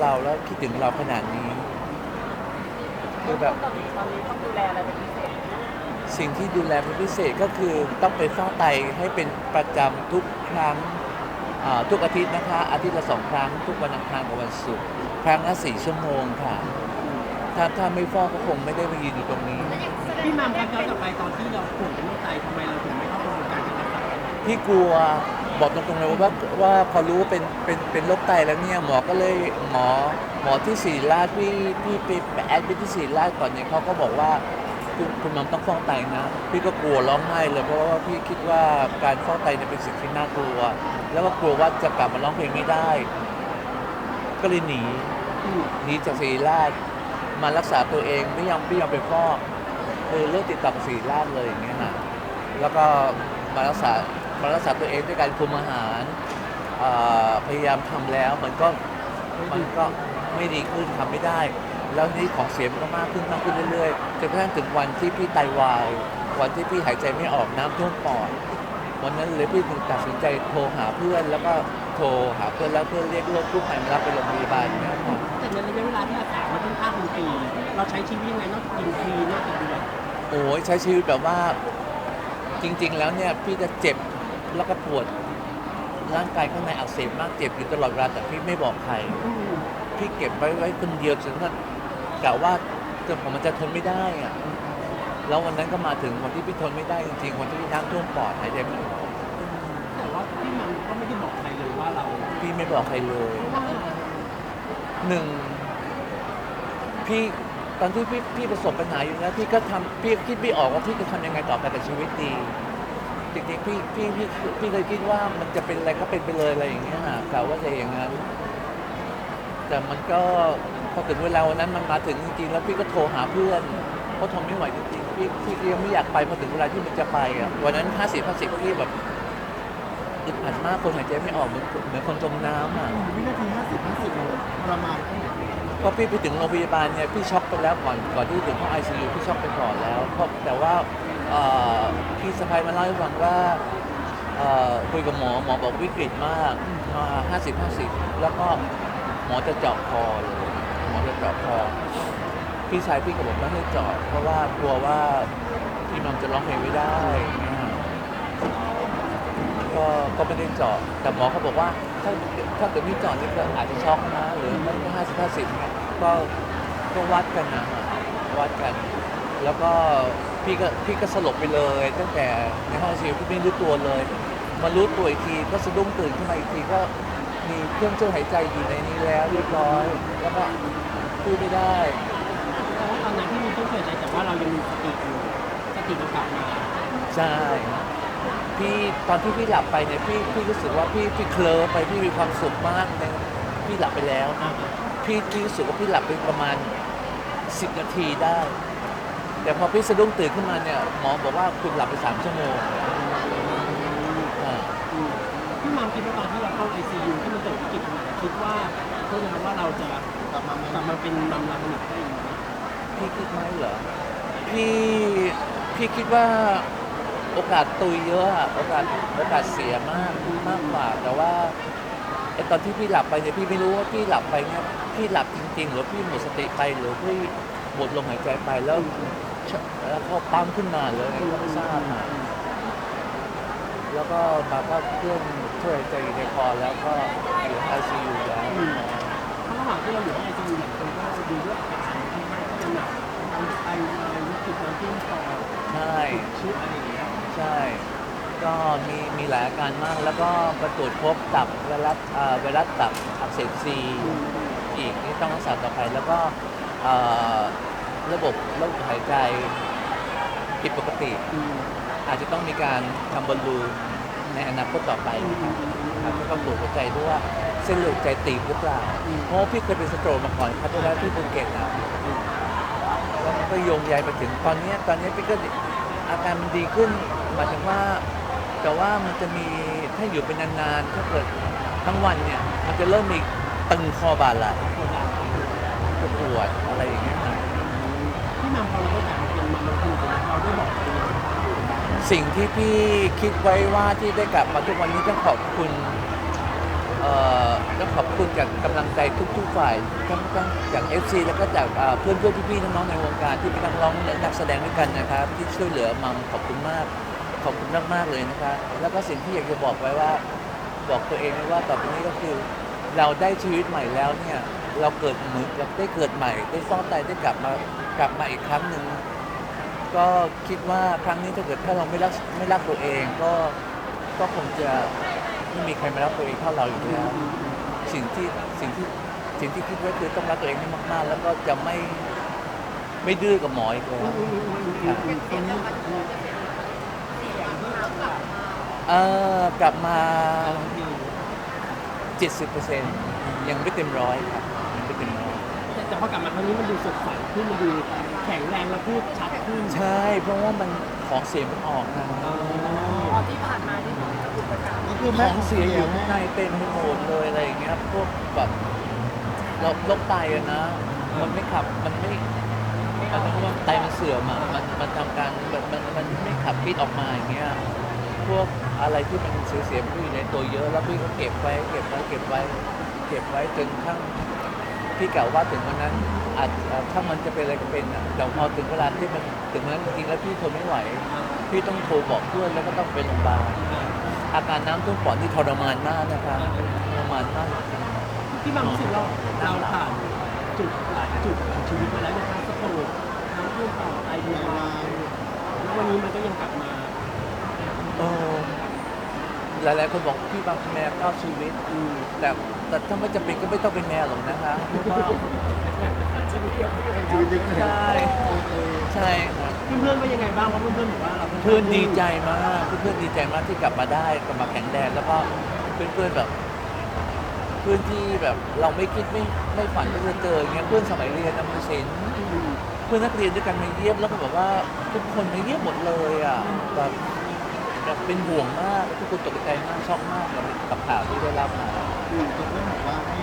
เราแล้วคิดถึงเราขนาดนี้คือแบบตอนนี้ตอนนี้ต้องดูแลอะไรเป็นพิเศษสิ่งที่ดูแลเป็นพิเศษก็คือต้องไปเฝ้าไตให้เป็นประจำทุกครั้งอ่าทุกอาทิตย์นะคะ อาทิตย์ละสองครั้ง ทุกวันอังคารกับวันศุกร์ครั้งละสี่ชั่วโมงค่ะ ถ้าถ้าไม่เฝ้าก็คงไม่ได้มายืนอยู่ตรงนี้พี่มัมครับย้อนกลับไปตอนที่เราป่วยเป็นโรคไตทำไมเราถึงไม่เข้ากระบวนการการรักษาพี่กลัว บอกตรงๆเลยว่าว่าพอรู้ว่าเป็นเป็นเป็นโรคไตแล้วเนี่ยหมอก็เลยหมอหมอที่ศรีราชพี่พี่ไปไปแอดไปที่ศรีราชก่อนเนี่ยเขาก็บอกว่าคุณคุณมัมต้องฟอกไตนะ พี่ก็กลัวร้องไห้เลยเพราะว่าพี่คิดว่าการฟอกไตเนี่ยเป็นสิ่งที่น่ากลัว แล้วก็กลัวว่าจะกลับมาร้องเพลงไม่ได้ ก็เลยหนีหนีจากศรีราชมารักษาตัวเองไม่ยอมไม่ยอมไปฟอกคือเลิกติดต่อกับศรีราชเลยอย่างเงี้ยนะแล้วก็มารักษา มารักษาตัวเองด้วยการคุมอาหารเอ่อพยายามทำแล้วมันก็มันก็ไม่ดีขึ้นทำไม่ได้ แล้วนี่ของเสียมันก็มากขึ้นมากขึ้นเรื่อยๆจนกระทั่งถึงวันที่พี่ไตวาย วันที่พี่หายใจไม่ออกน้ำท่วมปอด วันนั้นเลยพี่ถึงตัดสินใจโทรหาเพื่อน แล้วก็โทรหาเพื่อนแล้วเพื่อนเรียกรถกู้ภัยมารับไปโรงพยาบาลเนี่ยครับ แต่ในระยะเวลาที่รักษามันค่อนข้างเป็นปีเราใช้ชีวิตยังไงนอกจากกินฟรีนอกจากดูแล โอ้ยใช้ชีวิตแบบว่าจริง ๆ แล้วเนี่ยพี่จะเจ็บ แล้วก็ปวดร่างกายข้างในอักเสบมากเจ็บอยู่ตลอดเวลาแต่พี่ไม่บอกใครอืมพี่เก็บไว้ไว้คนเดียวจนกระทั่งกะว่าจนผมมันจะทนไม่ได้อะแล้ววันนั้นก็มาถึงวันที่พี่ทนไม่ได้จริงๆวันที่พี่น้ำท่วมปอดหายใจไม่ออกแต่ว่าพี่มัมก็ไม่ได้บอกใครเลยว่าเราพี่ไม่บอกใครเลยหนึ่งพี่ตอนที่พี่พี่ประสบปัญหาอยู่แล้วพี่ก็ทำพี่คิดไม่ออกว่าพี่จะทำยังไงต่อไปกับชีวิตดี จริงๆพี่พี่พี่พี่เคยคิดว่ามันจะเป็นอะไรก็เป็นไปเลยอะไรอย่างเงี้ยฮะกะว่าจะอย่างนั้น แต่มันก็พอถึงเวลาวันนั้นมันมาถึงจริงๆแล้วพี่ก็โทรหาเพื่อนเพราะทนไม่ไหวจริงๆพี่พี่ยังไม่อยากไปพอถึงเวลาที่มันจะไปอะวันนั้นห้าสิบห้าสิบพี่แบบอึดอัดมากคนหายใจไม่ออกเหมือนเหมือนคนจมน้ำอะ วินาทีห้าสิบห้าสิบเราทรมาน แค่ไหนก็พี่ไปถึงโรงพยาบาลเนี่ยพี่ช็อกไปแล้วก่อนก่อนที่ถึงห้องไอซียูพี่ช็อกไปก่อนแล้วเพราะแต่ว่าเอ่อพี่สะพายมาเล่าให้ฟังว่าเอ่อคุยกับหมอหมอบอกวิกฤตมากมาห้าสิบห้าสิบแล้วก็หมอจะเจาะคอเลยหมอจะเจาะคอพี่ชายพี่ก็บอกไม่ให้เจาะเพราะว่ากลัวว่าพี่มัมจะร้องเพลงไม่ได้ก็ก็ไม่ได้เจาะแต่หมอเขาบอกว่า ถ้าถ้าเกิดไม่เจาะนี่ก็อาจจะช็อกนะหรือไม่ห้าสิบห้าสิบเนี่ยก็ก็วัดกันนะวัดกัน แล้วก็พี่ก็พี่ก็สลบไปเลย ตั้งแต่ในห้องซีพี่ไม่รู้ตัวเลยมารู้ตัวอีกทีก็สะดุ้งตื่นขึ้นมาอีกทีก็มีเครื่องช่วยหายใจอยู่ในนี้แล้วเรียบร้อย แล้วก็พูดไม่ได้แต่ว่าตอนนั้นที่มีต้องเสียใจแต่ว่าเรายังมีสติอยู่สติเรากลับมาใช่ พี่ตอนที่พี่หลับไปเนี่ยพี่พี่รู้สึกว่าพี่พี่เคลิ้มไปพี่มีความสุขมากเลยพี่หลับไปแล้วนะพี่พี่รู้สึกว่าพี่หลับไปประมาณสิบนาทีได้ แต่พอพี่สะดุ้งตื่นขึ้นมาเนี่ยหมอบอกว่าคุณหลับไปสามชั่วโมงอ่าอืมพี่มัมคิดว่าตอนที่เราเข้าไอซียูที่มันเกิดวิกฤตขนาดนั้นคิดว่าเพื่อนว่าเราจะกลับมากลับมาเป็นมัมลาคนอีกได้อีกไหมพี่คิดไหมเหรอพี่พี่คิดว่าโอกาสตุยเยอะอะโอกาสโอกาสเสียมากมากกว่าแต่ว่าไอตอนที่พี่หลับไปเนี่ยพี่ไม่รู้ว่าพี่หลับไปเนี่ยพี่หลับจริง ๆ หรือพี่หมดสติไปหรือพี่หมดลมหายใจไปแล้วชแล้วเขาปั๊มขึ้นมาเลยก็ไม่ทราบอะแล้วก็มาก็เครื่องช่วยหายใจอยู่ในคอแล้วก็อยู่ไอซียูแล้วเพราะระหว่างที่เราอยู่ในไอซียูหลายคนก็ดูด้วยอาการที่ค่อนข้างจะหนักทั้งไอมาวิกฤตน้ำท่วมปอดใช่ชุดอะไรอย่างเงี้ย ใช่ ก็มีมีหลายอาการมาก แล้วก็ประตรวจพบตับไวรัสเอ่อไวรัสตับอักเสบซีอีกนี่ต้องรักษาต่อไป แล้วก็เอ่อระบบระบบหายใจผิดปกติ อืมอาจจะต้องมีการทำบอลลูนในอนาคตต่อไปนะครับครับก็ต้องตรวจหัวใจด้วยว่าเส้นเลือดหัวใจตีบหรือเปล่า เพราะว่าพี่เคยเป็นสโตรกมาก่อนครับที่แล้วที่ภูเก็ตนะแล้วมันก็โยงใยไปถึงตอนเนี้ยตอนนี้พี่ก็อาการมันดีขึ้น หมายถึงว่าแต่ว่ามันจะมีถ้าอยู่เป็นนานๆถ้าเกิดทั้งวันเนี่ย มันจะเริ่มมีตึงคอบ่าไหล่ปวดอะไรอย่างเงี้ยพี่มัมพอเราได้กลับมาเป็นมัมคนอีกเราได้บอกสิ่งที่พี่คิดไว้ว่าที่ได้กลับมาทุกวันนี้ต้องขอบคุณเอ่อต้องขอบคุณจากกำลังใจทุกๆฝ่ายทั้งทั้งจาก FC แล้วก็จากเพื่อนเพื่อนๆพี่ๆน้องๆในวงการที่เป็นนักร้องและนักแสดงด้วยกันนะครับ ที่ช่วยเหลือมัมขอบคุณมาก ขอบคุณมากๆเลยนะคะแล้วก็สิ่งที่อยากจะบอกไว้ว่า บอกตัวเองไว้ว่าต่อไปนี้ก็คือ เราได้ชีวิตใหม่แล้วเนี่ยเราเกิดเหมือนเราได้เกิดใหม่ ได้ฟอกไตได้กลับมากลับมาอีกครั้งหนึ่งก็คิดว่าครั้งนี้ถ้าเกิดถ้าเราไม่รักไม่รักตัวเองก็ก็คงจะไม่มีใครมารักตัวเองเท่าเราอยู่แล้วสิ่งที่สิ่งที่สิ่งที่คิดไว้คือต้องรักตัวเองให้มาก ๆ แล้วก็จะไม่ไม่ดื้อกับหมออีกแล้วครับเสียงจะมาเสียงต้องกลับมา เอ่อกลับมา70%ยังไม่เต็มร้อยครับยังไม่เต็มร้อยแต่พอกลับมาครั้งนี้มันดูสดใสขึ้นมันดูแข็งแรงและพูดชัดขึ้นใช่เพราะว่ามันของเสียมันออกนะตอนที่ผ่านมาที่ผมจะอุปสรรคก็คือขแม่องเสียอยู่ข้างในเต็มไปหมดเลยอะไรอย่างเงี้ยพวกแบบเราโรคไตอะนะ มันไม่ขับมันไม่มันไตมันเสื่อมอะมันมันทำการมันมันมันไม่ขับพิษออกมาอย่างเงี้ย พวกอะไรที่มันเสียเสียมู่อยู่ในตัวเยอะ แล้วพี่ก็เก็บไว้เก็บไว้เก็บไว้เก็บไว้จนกระทั่งพี่กล่าวว่าถึงวันนั้นอาจถ้ามันจะเป็นอะไรก็เป็นอะแต่พอถึงเวลาที่มันถึงวันนั้นจริงๆแล้วพี่ทนไม่ไหว พี่ต้องโทรบอกเพื่อนแล้วก็ต้องไปโรงพยาบาลอาการน้ำท่วมปอดนี่ทรมานมากนะคะทรมานมากจริงพี่บางรู้สึกเราเราผ่านจุดหลายจุดของชีวิตมาแล้วนะครับสโตรกน้ำท่วมปอดไอเดียวาแล้ววันนี้มันก็ยังกลับมา เออหลายๆคนบอกพี่บางแม่เก้าชีวิตอืมแต่แต่ถ้าไม่จำเป็นก็ไม่ต้องเป็นแม่หรอกนะคะเพราะว่าชีวิตจริงใช่ใช่ครับเพื่อนๆว่ายังไงบ้างเพราะเพื่อนๆบอกว่าเราเพื่อนดีใจมากเพื่อนๆดีใจมากที่กลับมาได้กลับมาแข็งแรงแล้วก็เพื่อนๆแบบ เพื่อนที่แบบเราไม่คิดไม่ไม่ฝันว่าจะเจออย่างเงี้ยเพื่อนสมัยเรียนนำศิลป์อืมเพื่อนนักเรียนด้วยกันมาเยี่ยมแล้วก็แบบว่าทุกคนมาเยี่ยมหมดเลยอะแบบ แบบเป็นห่วงมากทุกคนตกใจมากช็อกมากกับข่าวที่ได้รับมาอืมเพื่อนบอกว่าให้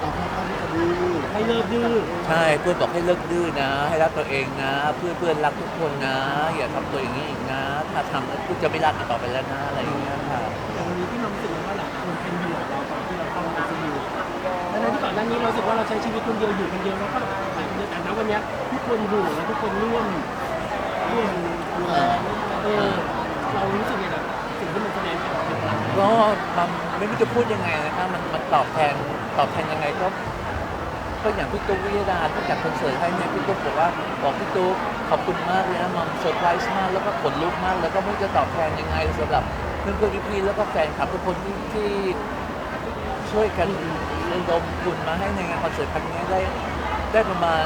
เราค่อนข้างที่จะดื้อให้เลิกดื้อใช่เพื่อนบอกให้เลิกดื้อนะ ให้รักตัวเองนะ เพื่อนเพื่อนรักทุกคนนะ อย่าทำตัวอย่างนี้อีกนะ ถ้าทำแล้วคุณจะไม่รักกันต่อไปแล้วนะอะไรอย่างเงี้ยค่ะแต่วันนี้ที่มันรู้สึกว่าหลายคนเป็นห่วงเราตอนที่เราเข้าไอซียูดังนั้นที่ก่อนหน้านี้เรารู้สึกว่าเราใช้ชีวิตคนเดียวอยู่คนเดียวแล้วก็ไปคนเดียวแต่ณวันเนี้ยทุกคนห่วงและทุกคนร่วมร่วมดูแลเออ เรารู้สึกยังไงกับสิ่งที่มันแสดงออกเป็นพลังก็มันไม่รู้จะพูดยังไงนะคะมันมันตอบแทนตอบแทนยังไงก็ก็อย่างพี่ตุ๊กวิยดาที่จัดคอนเสิร์ตให้เนี่ยพี่ตุ๊กบอกว่าบอกพี่ตุ๊กขอบคุณมากเลยนะมัมเซอร์ไพรส์มากแล้วก็ขนลุกมากแล้วก็ไม่รู้จะตอบแทนยังไงสำหรับเพื่อนเพื่อนพี่ๆแล้วก็แฟนคลับทุกคนที่ที่ช่วยกันระดมทุนมาให้ในงานคอนเสิร์ตครั้งนี้ได้ได้ประมาณ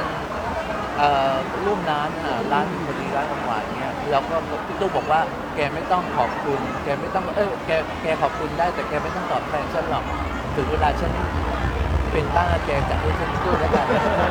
เอ่อร่วมล้านอะล้านพอ ร้านหวานเนี่ยเราก็พี่ตู้บอกว่าแกไม่ต้องขอบคุณ แกไม่ต้องเออแกแกขอบคุณได้แต่แกไม่ต้องตอบแทนฉันหรอกถึงเวลาฉันเป็นบ้าแกจัดให้ฉันด้วยแล้วกัน